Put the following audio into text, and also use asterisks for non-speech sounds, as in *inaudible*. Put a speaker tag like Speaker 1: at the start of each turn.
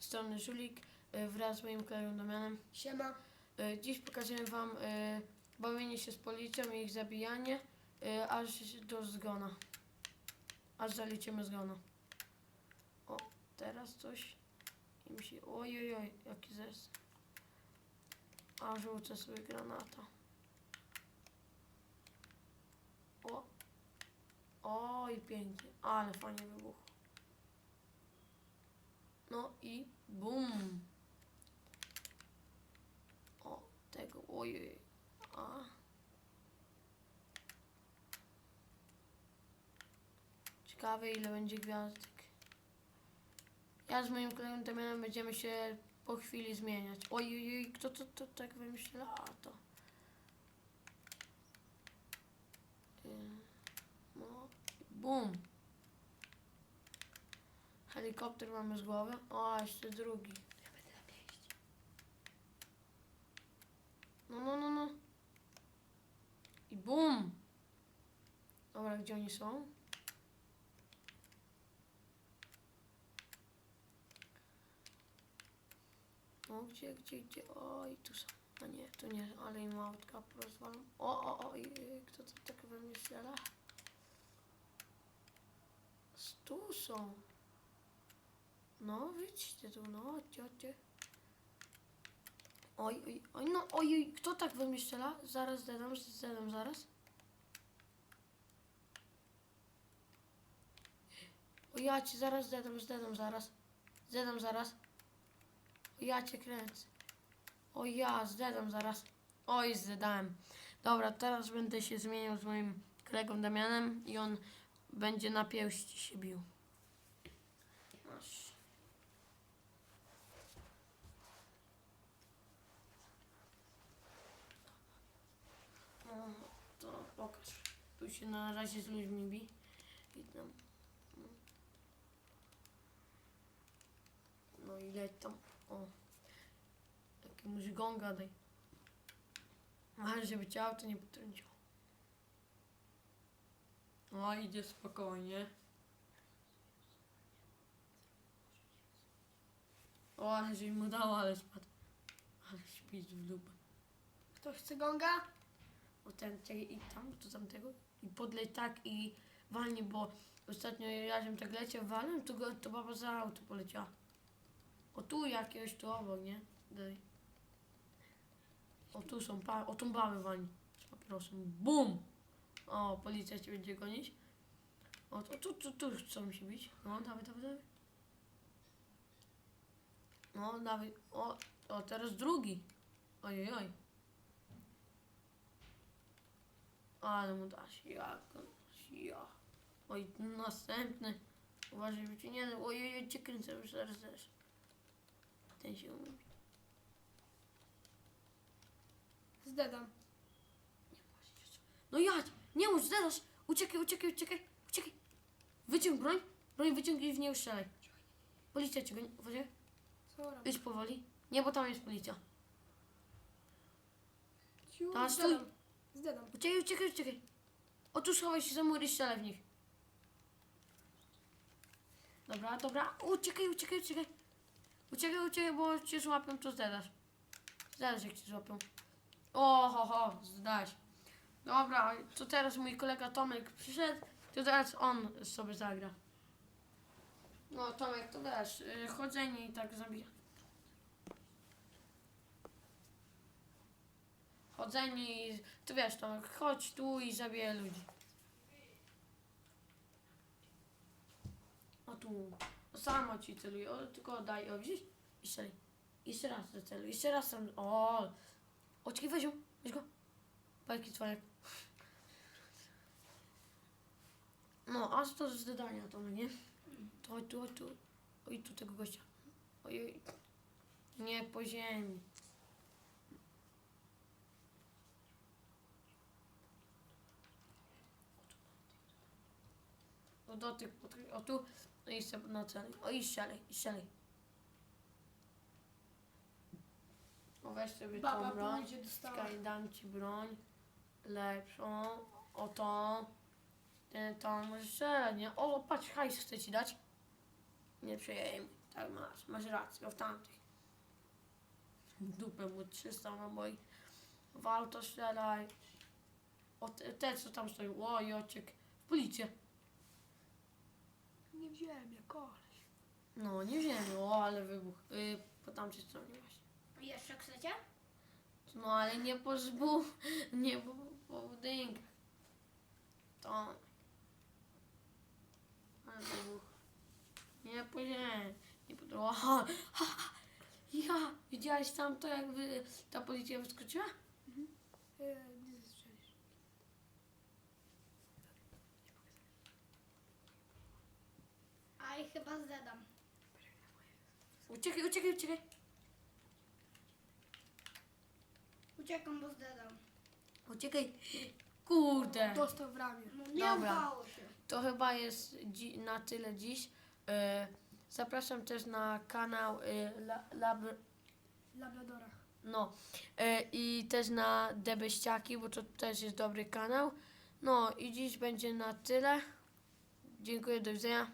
Speaker 1: strony Żulik y, wraz z moim kolegą Damianem.
Speaker 2: Siema.
Speaker 1: Y, Dziś pokażemy Wam y, bawienie się z policją i ich zabijanie, y, aż do zgona. Aż zaliczymy zgona. O, teraz coś im się... Oj, oj, oj, jaki zes. A rzucę sobie granata. O. Oj, pięknie. Ale fajnie wybuchło. No i bum. O, tego, ojej. A. Ciekawe ile będzie gwiazdek. Ja z moim kolegą będziemy się po chwili zmieniać. Ojej, kto to, to tak wymyśla? A to. No, bum. Helikopter mamy z głowy. O, jeszcze drugi. No, no, no, no. I bum! Dobra, gdzie oni są? No, gdzie, gdzie, gdzie? Oj, tu są. A nie, tu nie, ale im autka porozwalam. O, o, o, i, kto to tak we mnie strzela? Tu są. No, wyjdźcie tu, no, chodźcie, chodźcie. Oj, oj, oj, no, oj, kto tak we? Zaraz zdedam, zdedam zaraz. O ja cię zaraz zdedam, zdedam zaraz. Zdedam zaraz. O ja cię kręcę. O ja, zdedam zaraz. Oj, zdedałem. Dobra, teraz będę się zmieniał z moim kolegą Damianem i on będzie na pięści się bił. Masz. No, to pokaż. Tu się na razie z ludźmi bi. I tam. No i leć tam. O. Jakiemuś gonga daj. Ale żeby cię auto nie potrąciło. O, idzie spokojnie. O, ale żeś mu dał, ale spadł. Ale śpi w dupę.
Speaker 2: Kto chce gonga?
Speaker 1: Czekaj, i tam, do tamtego. I podlej tak i walnie, bo ostatnio razem tak leciał, walem, to, go, to baba za auto poleciała. O tu jakiegoś tu obok, nie? Daj. O tu są, pa, o tą babę walnie. Z papierosem. BUM! O, policja cię będzie gonić. O, to, tu, tu, tu chcą się bić. No, dawaj, dawaj, dawaj. No, dawaj. O, o, teraz drugi. Ojej, oj. Ale mu dasz, jak go dasz, ja. Oj, następny. Uważaj, by cię nie. Oj, oj, oj, cię kręcę, już zaraz, zaraz. Ten się umie.
Speaker 2: Zdedam.
Speaker 1: No jadź! Nie mów, zdasz! Uciekaj, uciekaj, uciekaj, uciekaj! Wyciąg broń, broń wyciągnij i w nie strzelaj. Policja cię goni, uważaj. Idź powoli. Nie, bo tam jest policja.
Speaker 2: Ciu,
Speaker 1: Teraz stój.
Speaker 2: Zdedam. Zdedam.
Speaker 1: Uciekaj, uciekaj, uciekaj. O tu schowaj się za mur i strzelaj w nich. Dobra, dobra. Uciekaj, uciekaj, uciekaj. Uciekaj, uciekaj, bo cię złapią, to zdedasz. Zdedasz, jak cię złapią. O, ho, ho, zdać. Dobra, to teraz mój kolega Tomek przyszedł, to teraz on sobie zagra. No, Tomek, to też. y, Chodzenie i tak zabija. Chodzenie i... Ty wiesz, Tomek, chodź tu i zabijaj ludzi. O tu. Samo ci celuję, o, tylko daj, o, widzisz? I. Jeszcze raz zaceluj, jeszcze raz tam, o. O, czekaj, weź ją, weź go. Pajki twoje. No, aż to z dodania, Tomek, nie? To chodź tu. Oj, tu tego gościa. Ojej. Nie po ziemi. O do tych, podkry- o tu, no i sobie na cel. O i strzelaj, i strzelaj. O weź sobie
Speaker 2: Baba
Speaker 1: tą broń.
Speaker 2: dostała.
Speaker 1: Czekaj, dam ci broń. Lepszą. O tą. Ten, tą możesz strzelać, nie? O, patrz, hajs chcę ci dać. Nie przejmuj. Tak masz, masz rację, o w tamtych. W Dupę mu 300 naboi. W auto strzelaj. O te, te co tam stoją, o Jociek. W policję.
Speaker 2: Nie wziąłem jak koleś.
Speaker 1: No, nie wiem, o ale wybuch. Yy, po tamtej stronie właśnie.
Speaker 3: Jeszcze chcecie?
Speaker 1: No ale nie po zbu, *laughs* nie po, po budynkach. To. Ale wybuch. Nie po ziemi. Nie po o, ha, ha, ha. Ja, widziałeś tam to jak wy, ta policja wyskoczyła?
Speaker 2: Yy, gdzie strzelisz?
Speaker 3: Aj, chyba zdedam.
Speaker 1: Uciekaj, uciekaj, uciekaj.
Speaker 3: Uciekam, bo zdedam.
Speaker 1: Uciekaj. Kurde.
Speaker 2: Dostał w ramię.
Speaker 3: No nie
Speaker 1: Dobra.
Speaker 3: udało się.
Speaker 1: To chyba jest dzi- na tyle dziś. E, zapraszam też na kanał e, La, Lab,
Speaker 2: Labradora.
Speaker 1: No e, i też na Debeściaki, bo to też jest dobry kanał. No i dziś będzie na tyle. Dziękuję, do widzenia.